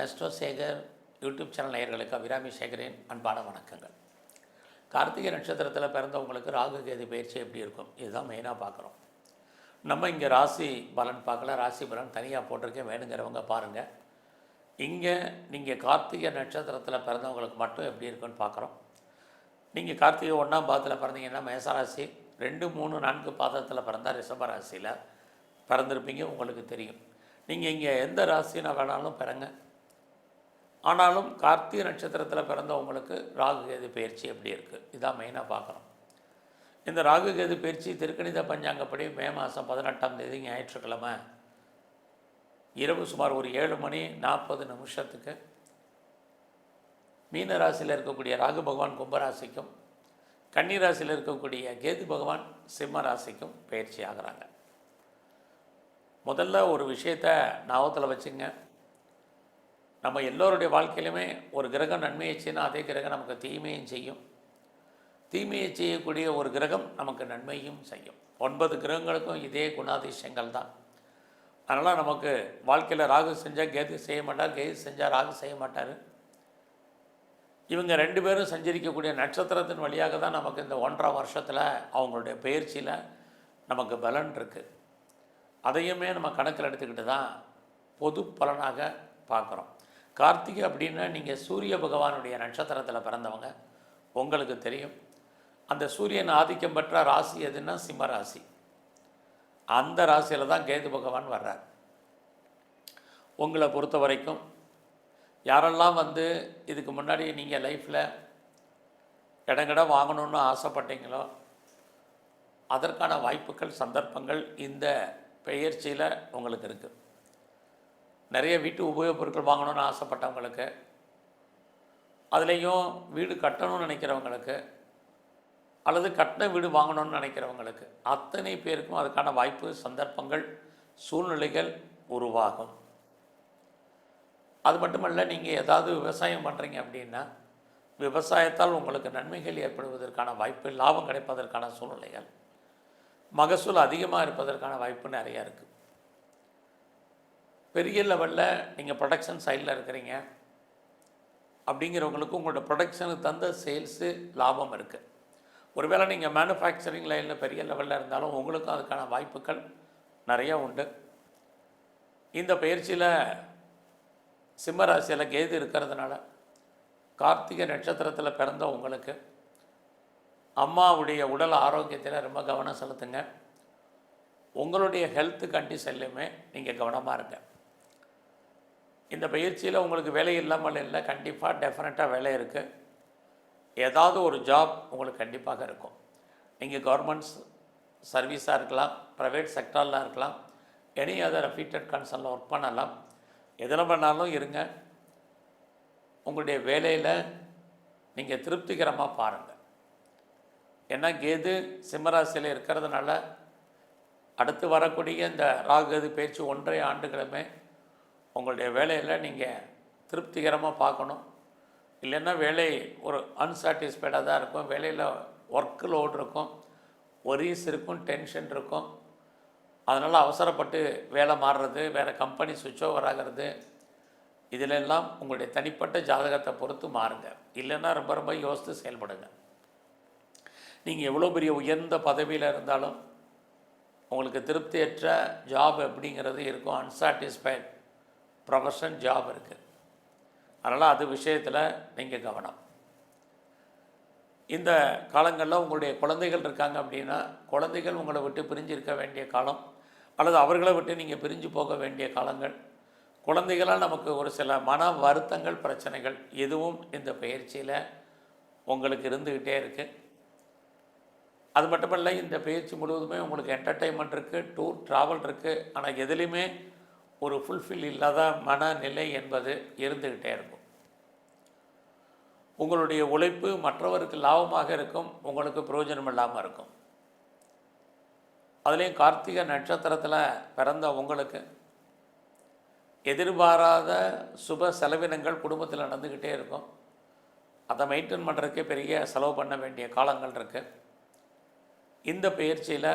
Astro Sekar YouTube channel நேயர்களுக்கு அபிராமி சேகரின் அன்பான வணக்கங்கள். கார்த்திகை நட்சத்திரத்தில் பிறந்தவங்களுக்கு ராகு கேது பயிற்சி எப்படி இருக்கும்? இதுதான் மெயினாக பார்க்குறோம். நம்ம இங்கே ராசி பலன் பார்க்கல. ராசி பலன் தனியாக போட்டிருக்கேன். வேணுங்கிறவங்க பாருங்கள் இங்கே நீங்கள் கார்த்திகை நட்சத்திரத்தில் பிறந்தவங்களுக்கு மட்டும் எப்படி இருக்குன்னு பார்க்குறோம். நீங்கள் கார்த்திகை ஒன்றாம் பாதத்தில் பிறந்தீங்கன்னா மேசராசி ரெண்டு மூணு நான்கு பாதத்தில் பிறந்தால் ரிஷப ராசியில் பிறந்திருப்பீங்க. உங்களுக்கு தெரியும். நீங்கள் இங்கே எந்த ராசினா வேணாலும் பிறங்க. ஆனாலும் கார்த்திகை நட்சத்திரத்தில் பிறந்தவங்களுக்கு ராகு கேது பயிற்சி எப்படி இருக்குது இதான் மெயினாக பார்க்குறோம் இந்த ராகு கேது பயிற்சி திருக்கணித பஞ்சாங்கப்படி மே மாதம் பதினெட்டாம் தேதி ஞாயிற்றுக்கிழமை. இரவு சுமார் ஒரு ஏழு மணி நாற்பது நிமிஷத்துக்கு. மீன ராசியில் இருக்கக்கூடிய ராகு பகவான் கும்பராசிக்கும் கன்னிராசியில் இருக்கக்கூடிய கேது பகவான் சிம்ம ராசிக்கும் பயிற்சி ஆகிறாங்க. முதல்ல ஒரு விஷயத்தை ஞாபகத்தில் வச்சுங்க. நம்ம எல்லோருடைய வாழ்க்கையிலுமே ஒரு கிரகம் நன்மையை செய்யணும் அதே கிரகம் நமக்கு தீமையும் செய்யும். தீமையை செய்யக்கூடிய ஒரு கிரகம் நமக்கு நன்மையும் செய்யும். ஒன்பது கிரகங்களுக்கும் இதே குணாதிசயங்கள் தான். அதனால் நமக்கு வாழ்க்கையில் ராகு செஞ்சால் கேது செய்ய மாட்டார் கேது செஞ்சால் ராகு செய்ய மாட்டார். இவங்க ரெண்டு பேரும் சஞ்சரிக்கக்கூடிய நட்சத்திரத்தின் வழியாக தான் நமக்கு இந்த ஒன்றரை வருஷத்தில் அவங்களுடைய பயிற்சியில் நமக்கு பலன் இருக்குது அதையுமே நம்ம கணக்கில் எடுத்துக்கிட்டு தான் பொது பலனாக பார்க்குறோம். கார்த்திகை அப்படின்னா நீங்கள் சூரிய பகவானுடைய நட்சத்திரத்தில் பிறந்தவங்க. உங்களுக்கு தெரியும். அந்த சூரியன் ஆதிக்கம் பெற்ற ராசி எதுன்னா சிம்ம ராசி. அந்த ராசியில் தான் கேது பகவான் வர்றார். உங்களை பொறுத்த வரைக்கும் யாரெல்லாம் வந்து இதுக்கு முன்னாடி நீங்கள் லைஃப்பில் இடங்கட வாங்கணும்னு ஆசைப்பட்டீங்களோ அதற்கான வாய்ப்புகள் சந்தர்ப்பங்கள் இந்த பெயர்ச்சியில் உங்களுக்கு இருக்குது நிறைய வீட்டு உபயோகப் பொருட்கள் வாங்கணும்னு ஆசைப்பட்டவங்களுக்கு அதுலேயும் வீடு கட்டணும்னு நினைக்கிறவங்களுக்கு அல்லது கட்டின வீடு வாங்கணும்னு நினைக்கிறவங்களுக்கு அத்தனை பேருக்கும் அதுக்கான வாய்ப்பு சந்தர்ப்பங்கள் சூழ்நிலைகள் உருவாகும். அது மட்டுமல்ல நீங்கள் ஏதாவது விவசாயம் பண்ணுறீங்க அப்படின்னா விவசாயத்தால் உங்களுக்கு நன்மைகள் ஏற்படுவதற்கான வாய்ப்பு லாபம் கிடைப்பதற்கான சூழ்நிலைகள் மகசூல் அதிகமாக இருப்பதற்கான வாய்ப்பு நிறையா இருக்குது பெரிய லெவலில் நீங்கள் ப்ரொடக்ஷன் சைடில் இருக்கிறீங்க. அப்படிங்கிறவங்களுக்கு உங்களோட ப்ரொடக்ஷனுக்கு தந்த சேல்ஸு லாபம் இருக்குது ஒருவேளை நீங்கள் மேனுஃபேக்சரிங் லைனில் பெரிய லெவலில் இருந்தாலும் உங்களுக்கும் அதுக்கான வாய்ப்புகள் நிறையா உண்டு. இந்த பயிற்சியில் சிம்மராசியில் கேது இருக்கிறதுனால கார்த்திகை நட்சத்திரத்தில் பிறந்த உங்களுக்கு அம்மாவுடைய உடல் ஆரோக்கியத்தில் ரொம்ப கவனம் செலுத்துங்க. உங்களுடைய ஹெல்த்து கண்டிஷன்லையுமே நீங்கள் கவனமாக இருங்க. இந்த பயிற்சியில் உங்களுக்கு வேலை இல்லாமல் இல்லை கண்டிப்பாக டெஃபினட்டாக வேலை இருக்குது ஏதாவது ஒரு ஜாப் உங்களுக்கு கண்டிப்பாக இருக்கும். நீங்கள் கவர்மெண்ட்ஸ் சர்வீஸாக இருக்கலாம் ப்ரைவேட் செக்டாரில் இருக்கலாம் எனி அதர் அஃபீட்டட் கன்சர்னில் ஒர்க் பண்ணலாம். எதில் பண்ணாலும் இருங்க. உங்களுடைய வேலையில் நீங்கள் திருப்திகரமாக பாருங்கள் ஏன்னா கேது சிம்மராசியில் இருக்கிறதுனால அடுத்து வரக்கூடிய இந்த ராகுகது பேச்சு ஒன்றரை ஆண்டுகளுமே உங்களுடைய வேலையில் நீங்கள் திருப்திகரமாக பார்க்கணும். இல்லைன்னா வேலை ஒரு அன்சாட்டிஸ்ஃபைடாக தான் இருக்கும். வேலையில் ஒர்க் லோடு இருக்கும். ஒரீஸ் இருக்கும் டென்ஷன் இருக்கும். அதனால் அவசரப்பட்டு வேலை மாறுறது வேறு கம்பெனி சுவிட்ச் ஓவர் ஆகிறது இதிலெல்லாம் உங்களுடைய தனிப்பட்ட ஜாதகத்தை பொறுத்து மாறுங்க. இல்லைன்னா ரொம்ப ரொம்ப யோசித்து செயல்படுங்க. நீங்கள் எவ்வளோ பெரிய உயர்ந்த பதவியில் இருந்தாலும் உங்களுக்கு திருப்தியற்ற ஜாப் அப்படிங்கிறது இருக்கும். அன்சாட்டிஸ்ஃபைட் ப்ரொஃபஷன் ஜாப் இருக்குது அதனால் அது விஷயத்தில் நீங்கள் கவனம். இந்த காலங்களில் உங்களுடைய குழந்தைகள் இருக்காங்க அப்படின்னா குழந்தைகள் உங்களை விட்டு பிரிஞ்சு இருக்க வேண்டிய காலம் அல்லது அவர்களை விட்டு நீங்கள் பிரிஞ்சு போக வேண்டிய காலங்கள் குழந்தைகளால் நமக்கு ஒரு சில மன வருத்தங்கள் பிரச்சனைகள் எதுவும் இந்த பயிற்சியில் உங்களுக்கு இருந்துக்கிட்டே இருக்குது அது மட்டுமல்ல இந்த பயிற்சி முழுவதுமே உங்களுக்கு என்டர்டெயின்மெண்ட் இருக்குது டூர் ட்ராவல் இருக்குது ஆனால் எதுலேயுமே ஒரு ஃபுல்ஃபில் இல்லாத மனநிலை என்பது இருந்துக்கிட்டே இருக்கும். உங்களுடைய உழைப்பு மற்றவருக்கு லாபமாக இருக்கும் உங்களுக்கு பிரயோஜனம் இல்லாமல் இருக்கும். அதுலேயும் கார்த்திகை நட்சத்திரத்தில் பிறந்த உங்களுக்கு எதிர்பாராத சுப செலவினங்கள் குடும்பத்தில் நடந்துக்கிட்டே இருக்கும். அதை மெயின்டைன் பண்ணுறதுக்கே பெரிய செலவு பண்ண வேண்டிய காலங்கள் இருக்குது இந்த பயிற்சியில்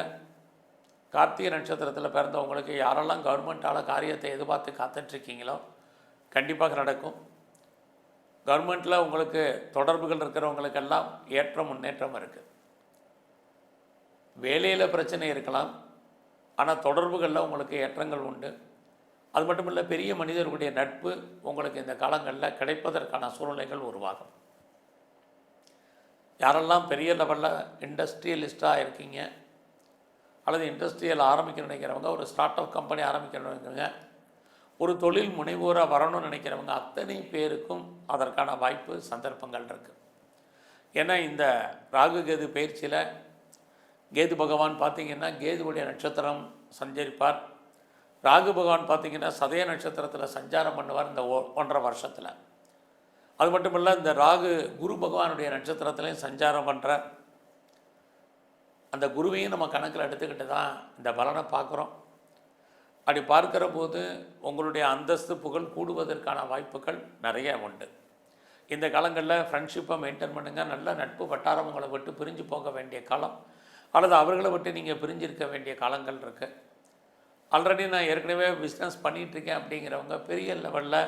கார்த்திகை நட்சத்திரத்தில் பிறந்தவங்களுக்கு யாரெல்லாம் கவர்மெண்ட்டால் காரியத்தை எதிர்பார்த்து காத்துட்ருக்கீங்களோ கண்டிப்பாக நடக்கும். கவர்மெண்ட்டில் உங்களுக்கு தொடர்புகள் இருக்கிறவங்களுக்கெல்லாம் ஏற்றம் முன்னேற்றம் இருக்குது வேலையில் பிரச்சனை இருக்கலாம் ஆனால் தொடர்புகளில் உங்களுக்கு ஏற்றங்கள் உண்டு. அது மட்டும் இல்லை பெரிய மனிதர்களுடைய நட்பு உங்களுக்கு இந்த காலங்களில் கிடைப்பதற்கான சூழ்நிலைகள் உருவாகும். யாரெல்லாம் பெரிய லெவலில் இண்டஸ்ட்ரியலிஸ்ட்டாக இருக்கீங்க அல்லது இண்டஸ்ட்ரியல் ஆரம்பிக்க நினைக்கிறவங்க ஒரு ஸ்டார்ட் அப் கம்பெனி ஆரம்பிக்க நினைக்கிறவங்க ஒரு தொழில் முனைவோராக வரணும்னு நினைக்கிறவங்க அத்தனை பேருக்கும் அதற்கான வாய்ப்பு சந்தர்ப்பங்கள் இருக்குது ஏன்னா இந்த ராகு கேது பயிற்சியில் கேது பகவான் பார்த்திங்கன்னா கேதுவுடைய நட்சத்திரம் சஞ்சரிப்பார். ராகு பகவான் பார்த்திங்கன்னா சதய நட்சத்திரத்தில் சஞ்சாரம் பண்ணுவார் இந்த ஒ- ஒன்றரை வருஷத்தில். அது மட்டும் இல்லை இந்த ராகு குரு பகவானுடைய நட்சத்திரத்துலேயும் சஞ்சாரம் பண்ணுற அந்த குருவையும் நம்ம கணக்கில் எடுத்துக்கிட்டு தான் இந்த பலனை பார்க்குறோம். அப்படி பார்க்குற போது உங்களுடைய அந்தஸ்து புகழ் கூடுவதற்கான வாய்ப்புகள் நிறைய உண்டு. இந்த காலங்களில் ஃப்ரெண்ட்ஷிப்பை மெயின்டைன் பண்ணுங்கள் நல்ல நட்பு வட்டாரம் உங்களை விட்டு பிரிஞ்சு போக வேண்டிய காலம். அல்லது அவர்களை விட்டு நீங்கள் பிரிஞ்சிருக்க வேண்டிய காலங்கள் இருக்குது ஆல்ரெடி நான் ஏற்கனவே பிஸ்னஸ் பண்ணிகிட்ருக்கேன் அப்படிங்கிறவங்க பெரிய லெவலில்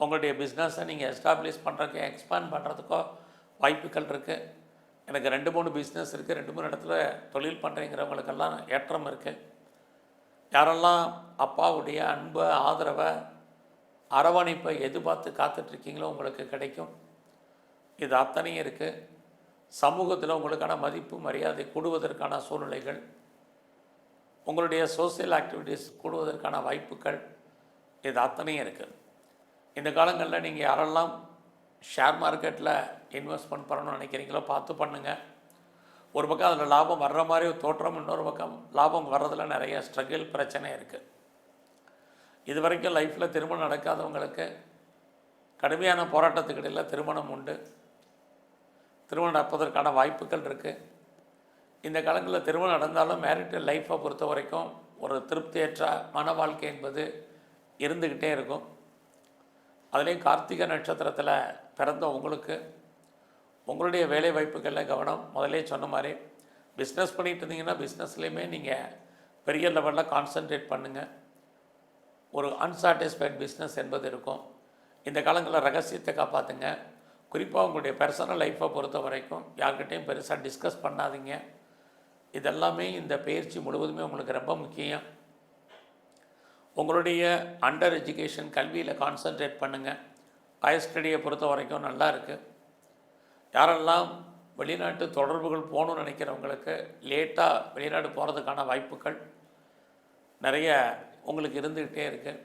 உங்களுடைய பிஸ்னஸை நீங்கள் எஸ்டாப்ளிஷ் பண்ணுறதுக்கோ எக்ஸ்பேண்ட் பண்ணுறதுக்கோ வாய்ப்புகள் இருக்குது எனக்கு ரெண்டு மூணு பிஸ்னஸ் இருக்குது ரெண்டு மூணு இடத்துல தொழில் பண்ணுறேங்கிறவங்களுக்கெல்லாம் ஏற்றம் இருக்குது யாரெல்லாம் அப்பாவுடைய அன்பை ஆதரவை அரவணைப்பை எதிர்பார்த்து காத்துட்ருக்கீங்களோ உங்களுக்கு கிடைக்கும். இது அத்தனையும் இருக்குது சமூகத்தில் உங்களுக்கான மதிப்பு மரியாதை கூடுவதற்கான சூழ்நிலைகள். உங்களுடைய சோசியல் ஆக்டிவிட்டீஸ் கூடுவதற்கான வாய்ப்புகள். இது அத்தனையும் இருக்குது இந்த காலங்களில் நீங்கள் யாரெல்லாம் ஷேர் மார்க்கெட்டில் இன்வெஸ்ட்மெண்ட் பண்ணணும்னு நினைக்கிறீங்களோ பார்த்து பண்ணுங்கள் ஒரு பக்கம் அதில் லாபம் வர்ற மாதிரி ஒரு தோற்றம் இன்னொரு பக்கம் லாபம் வர்றதில் நிறைய ஸ்ட்ரகிள் பிரச்சனை இருக்குது இது வரைக்கும் லைஃப்பில் திருமணம் நடக்காதவங்களுக்கு கடுமையான போராட்டத்துக்கு இடையில் திருமணம் உண்டு. திருமணம் நடப்பதற்கான வாய்ப்புகள் இருக்குது இந்த காலங்களில் திருமணம் நடந்தாலும் மேரிட்டல் லைஃப்பை பொறுத்த வரைக்கும் ஒரு திருப்தியற்ற மன வாழ்க்கை என்பது இருந்துக்கிட்டே இருக்கும். அதுலேயும் கார்த்திகை நட்சத்திரத்தில் பிறந்த உங்களுக்கு உங்களுடைய வேலை வாய்ப்புகளில் கவனம். முதலே சொன்ன மாதிரி பிஸ்னஸ் பண்ணிகிட்டு இருந்தீங்கன்னா பிஸ்னஸ்லேயுமே நீங்கள் பெரிய லெவலில் கான்சென்ட்ரேட் பண்ணுங்கள் ஒரு அன்சாட்டிஸ்ஃபைட் பிஸ்னஸ் என்பது இருக்கும். இந்த காலங்களில் ரகசியத்தை காப்பாற்றுங்க குறிப்பாக உங்களுடைய பர்சனல் லைஃப்பை பொறுத்த வரைக்கும் யார்கிட்டையும் பெருசாக டிஸ்கஸ் பண்ணாதீங்க. இதெல்லாமே இந்த பயிற்சி முழுவதுமே உங்களுக்கு ரொம்ப முக்கியம். உங்களுடைய அண்டர் எஜுகேஷன் கல்வியில் கான்சென்ட்ரேட் பண்ணுங்கள் ஹையர் ஸ்டடியை பொறுத்த வரைக்கும் நல்லா இருக்குது யாரெல்லாம் வெளிநாட்டு தொடர்புகள் போகணும்னு நினைக்கிறவங்களுக்கு லேட்டாக வெளிநாடு போகிறதுக்கான வாய்ப்புகள் நிறைய உங்களுக்கு இருந்துக்கிட்டே இருக்குது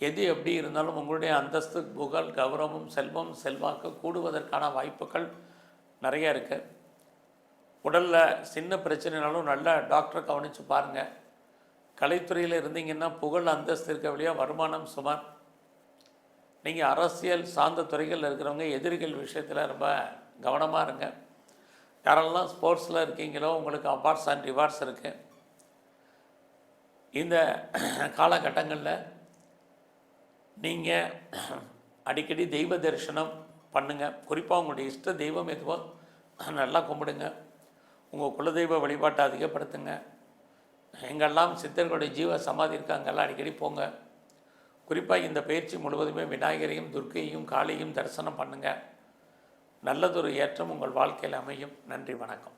எது எப்படி இருந்தாலும் உங்களுடைய அந்தஸ்து புகழ் கௌரவம் செல்வம் செல்வாக்கு கூடுவதற்கான வாய்ப்புகள் நிறைய இருக்குது உடலில் சின்ன பிரச்சனைனாலும் நல்ல டாக்டரை கவனித்து பாருங்கள் கலைத்துறையில் இருந்தீங்கன்னா புகழ் அந்தஸ்து இருக்க வழியாக வருமானம் சுமார் நீங்கள் அரசியல் சார்ந்த துறைகளில் இருக்கிறவங்க எதிரிகள் விஷயத்தில் ரொம்ப கவனமாக இருங்க. யாரெல்லாம் ஸ்போர்ட்ஸில் இருக்கீங்களோ உங்களுக்கு அவார்ட்ஸ் அண்ட் ரிவார்ட்ஸ் இருக்குது இந்த காலகட்டங்களில் நீங்கள் அடிக்கடி தெய்வ தரிசனம் பண்ணுங்கள் குறிப்பாக உங்களுடைய இஷ்ட தெய்வம் எதுவோ நல்லா கும்பிடுங்க. உங்கள் குலதெய்வ வழிபாட்டை அதிகப்படுத்துங்க. எங்கெல்லாம் சித்தர்களுடைய ஜீவ சமாதி இருக்காங்கெல்லாம் அடிக்கடி போங்க. குறிப்பாக இந்த பயிற்சி முழுவதுமே விநாயகரையும் துர்க்கையும் காளியும் தரிசனம் பண்ணுங்கள் நல்லதொரு ஏற்றம் உங்கள் வாழ்க்கையில் அமையும். நன்றி வணக்கம்.